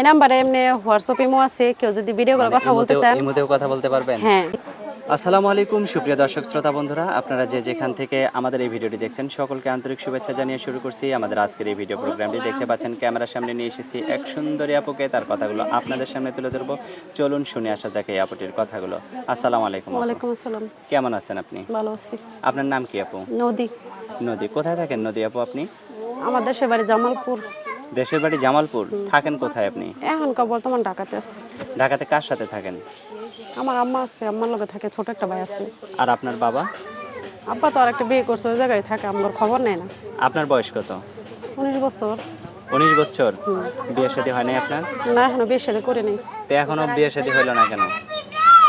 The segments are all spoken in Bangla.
এই নাম্বারে এমনি হোয়াটসঅ্যাপ ইমো আছে কেউ যদি ভিডিও করে কথা বলতে চান। ইমোতেও কথা বলতে পারবেন? হ্যাঁ। আসসালামু আলাইকুম সুপ্রিয় দর্শক শ্রোতা বন্ধুরা। আপনারা যে যেখান থেকে আমাদের এই ভিডিওটি দেখছেন সকলকে আন্তরিক শুভেচ্ছা জানিয়ে শুরু করছি। আমাদের আজকের এই ভিডিও প্রোগ্রামটি দেখতে পাচ্ছেন ক্যামেরার সামনে নিয়ে এসেছি এক সুন্দরী আপুকে। তার কথাগুলো আপনাদের সামনে তুলে ধরবো। চলুন শুনে আসা যাক এই আপুটির কথাগুলো। আসসালামু আলাইকুম ওয়ালাইকুম আসসালাম। কেমন আছেন আপনি? ভালো আছি। আপনার নাম কি আপু? নদী। নদী। কোথায় থাকেন নদী আপু আপনি? আমার দেশের বাড়ি জামালপুর। দেশের বাড়ি জামালপুর থাকেন কোথায় আপনি? এখনকার বর্তমান ঢাকাতে আছে। ঢাকাতে কার সাথে থাকেন? আমার আম্মা আছে আম্মার লগে থাকে ছোট একটা ভাই আছে। আর আপনার বাবা? আব্বা তো আর একটা বিয়ে করছে ওই জায়গায় থাকে আমার খবর নেয় না। আপনার বয়স কত? উনিশ বছর। উনিশ বছর? বিয়ে শাদী হয় নাই আপনার? না এখনও বিয়ে শাদী করে নেই। তো এখনও বিয়ে শাদী হইল না কেন?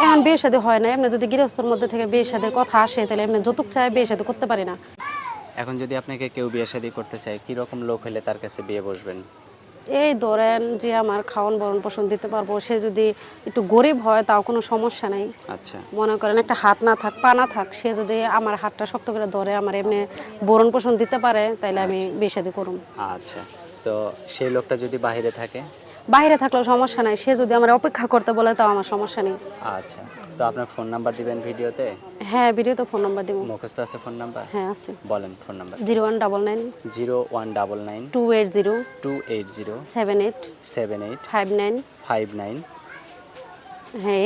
এখন বিয়ে শাদী হয় না এমনি যদি গৃহস্থর মধ্যে থেকে বিয়ে শাদীর কথা আসে তাহলে এমনি যৌতুক চায় বিয়ে শাদী করতে পারি না। এখন যদি আপনাকে কেউ বিয়ে শাদী করতে চায় কি রকম লোক হলে তার কাছে বিয়ে বসবেন? এই ধরেন যে আমার খাওয়ান বরণ পোষণ দিতে পারব সে যদি একটু গরিব হয় তাও কোনো সমস্যা নাই। আচ্ছা। মনে করেন একটা হাত না থাক পা না থাক সে যদি আমার হাতটা শক্ত করে ধরে আমার এমনি বরণ পোষণ দিতে পারে তাহলে আমি বিয়ে শাদী করুন আচ্ছা। তো সেই লোকটা যদি বাইরে থাকে? বাইরে থাকলেও সমস্যা নাই। সে যদি আমার অপেক্ষা করতে বলে তাও আমার সমস্যা নেই। আচ্ছা তো আপনার ফোন নাম্বার দিবেন ভিডিওতে? হ্যাঁ ভিডিওতে ফোন নাম্বার দিব। মুখস্থ আছে ফোন নাম্বার? হ্যাঁ আছে। বলেন phone number. Zero one double nine zero one double nine two eight zero two eight zero seven eight seven eight five nine five nine হ্যাঁ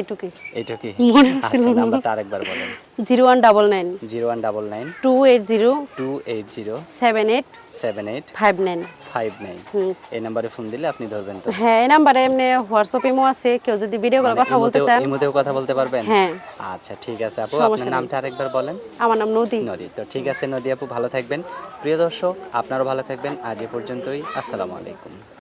মনে ছিল আচ্ছা নাম্বারটা আরেকবার বলেন। Zero one double nine. Zero one double nine. Two eight zero. Two eight zero. Seven eight. Seven eight. Five nine. Five nine. হুম। এই নাম্বারে ফোন দিলে আপনি ধরবেন তো। হ্যাঁ এই নাম্বারে এমনি হোয়াটসঅ্যাপ ইমো আছে কেউ যদি ভিডিও করে কথা বলতে চান। ইমোতেও কথা বলতে পারবেন? হ্যাঁ। আচ্ছা ঠিক আছে আপু আপনার নামটা আরেকবার বলেন। আমার নাম নদী। নদী। তো ঠিক আছে নদী আপু ভালো থাকবেন। প্রিয় দর্শক আপনারাও ভালো থাকবেন। আজ এ পর্যন্তই। আসসালামু আলাইকুম।